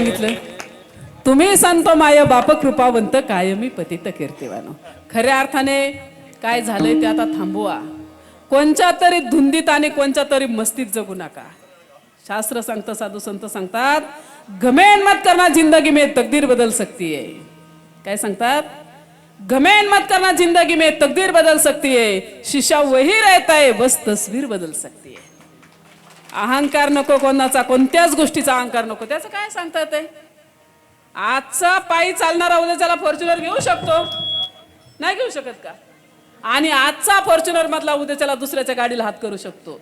सांगितलं? तुम्ही सांगतो माय बाप कृपावंत कायमी पतित कीर्तिवानो. खऱ्या अर्थाने काय झालंय ते आता थांबवा. कोणच्या तरी धुंदीत आणि कोणच्या तरी मस्तीत जगू नका. शास्त्र सांगतं साधू संत सांगतात घमेन मत करना जिंदगी मे तकदीर बदल सकती आहे काय सांगतात? घमेन मत करना जिंदगी मे तकदीर बदल सकती है शीशा वही रहता है बस तस्वीर बदल सकती है अहंकार नको कोणाचा कोणत्याच गोष्टीचा अहंकार नको. त्याचं काय सांगता ते? आजचा पायी चालणारा उद्याच्याला फॉर्च्युनर घेऊ शकतो. नाही घेऊ शकत का? आणि आजचा फॉर्च्युनर मधला उद्याच्याला दुसऱ्याच्या गाडीला हात करू शकतो.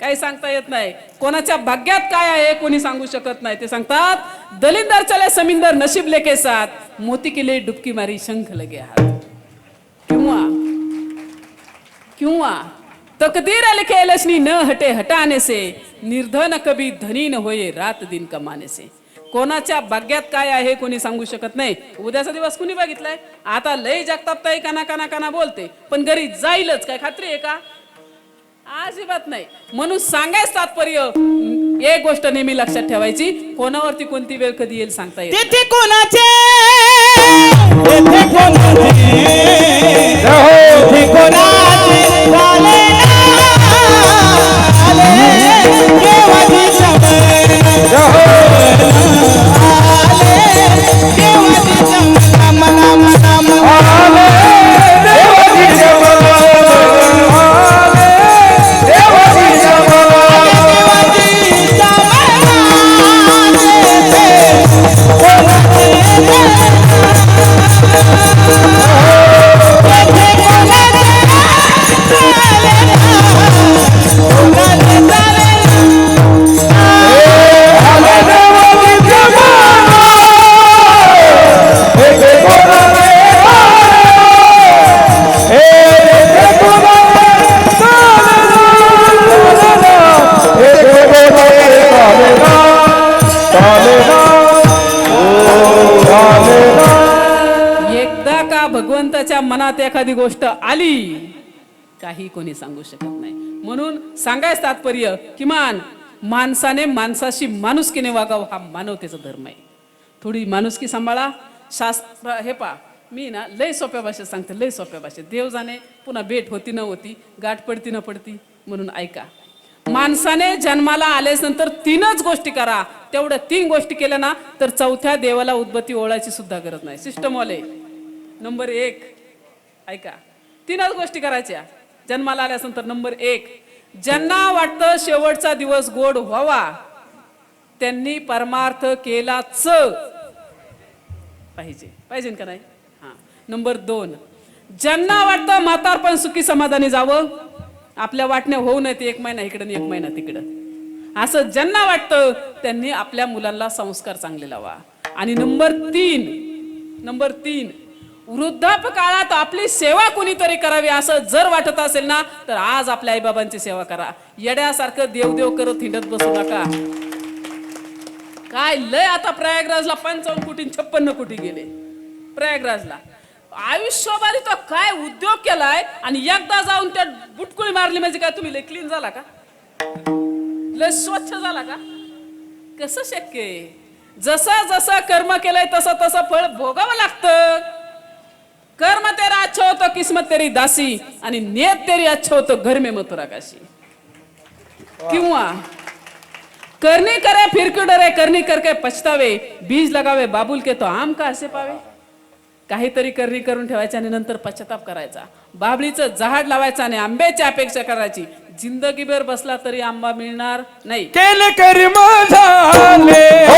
काही सांगता येत नाही. कोणाच्या भाग्यात काय आहे कोणी सांगू शकत नाही. ते सांगतात दलिंदर चले समिंदर नशीब लेके साथ. मोती किले डुबकी मारी शंख लगे हात किंवा किंवा तकदीर लिखे लक्ष्मी न हटे हटाने से निर्धन कभी धनी न होये रात दिन कमाने से. कोणाच्या भाग्यात काय आहे कोणी सांगू शकत नाही. उद्याचा दिवस कुणी बघितलाय? आता लय जगतापताई काना काना काना बोलते पण घरी जाईलच काय खात्री आहे का? अजिबात नाही. म्हणून सांगायच तात्पर्य एक गोष्ट नेहमी लक्षात ठेवायची कोणावरती कोणती वेळ कधी येईल सांगता येईल तेथे कोणाचे? भगवंताच्या मनात एखादी गोष्ट आली? काही कोणी सांगू शकत नाही. म्हणून सांगायचं तात्पर्य किमान माणसाने माणसाशी माणुसकीने वागावं हा मानवतेचा धर्म आहे. थोडी माणुसकी सांभाळा. शास्त्र हे पा मी ना लय सोप्या भाषेत सांगते लय सोप्या भाषेत. देव जाणे पुन्हा भेट होती न होती गाठ पडती न पडती म्हणून ऐका. माणसाने जन्माला आल्यास नंतर तीनच गोष्टी करा. तेवढ्या तीन गोष्टी केल्या ना तर चौथ्या देवाला उद्बत्ती ओळायची सुद्धा गरज नाही. सिस्टम वाले नंबर एक ऐका. तीनच गोष्टी करायच्या. जन्माला आल्यानंतर नंबर एक ज्यांना वाटतं शेवटचा दिवस गोड व्हावा त्यांनी परमार्थ केलाच पाहिजे. पाहिजे का नाही? हा. नंबर दोन ज्यांना वाटतं म्हातारपण सुखी समाधानी जावं आपल्या वाटण्या होऊ नये एक महिना इकडं एक महिना तिकडं. असं ज्यांना वाटतं त्यांनी आपल्या मुलांना संस्कार चांगले लावा. आणि नंबर तीन नंबर तीन वृद्धापकाळात आपली सेवा कोणीतरी करावी असं जर वाटत असेल ना तर आज आपल्या आईबाबांची सेवा करा. येड्यासारखं देवदेव करत हिंडत बसू नका. काय लय आता प्रयागराजला पंचावन्न कोटी छप्पन्न कोटी गेले. प्रयागराजला. आयुष्यभर तो काय उद्योग केलाय आणि एकदा जाऊन त्या बुटकुळी मारली म्हणजे काय तुम्ही लय क्लीन झाला का? लय स्वच्छ झाला का? कसं शक्य आहे? जसं जसं कर्म केलंय तसं तसं फळ भोगावं लागतं. किस्मत तेरी दासी आणि नेत तेरी अच्छ होतो घर मे मथुरा काशी. किंवा करनी करे फिर रे डरे करके पछतावे बीज लगावे बाबुल के तो आम का असे पावे? काहीतरी करणी करून ठेवायची आणि नंतर पश्चाताप करायचा. बाबळीचं झाड लावायचं आणि आंब्याची अपेक्षा करायची. जिंदगीभर बसला तरी आंबा मिळणार नाही. केलं करी माझा हो.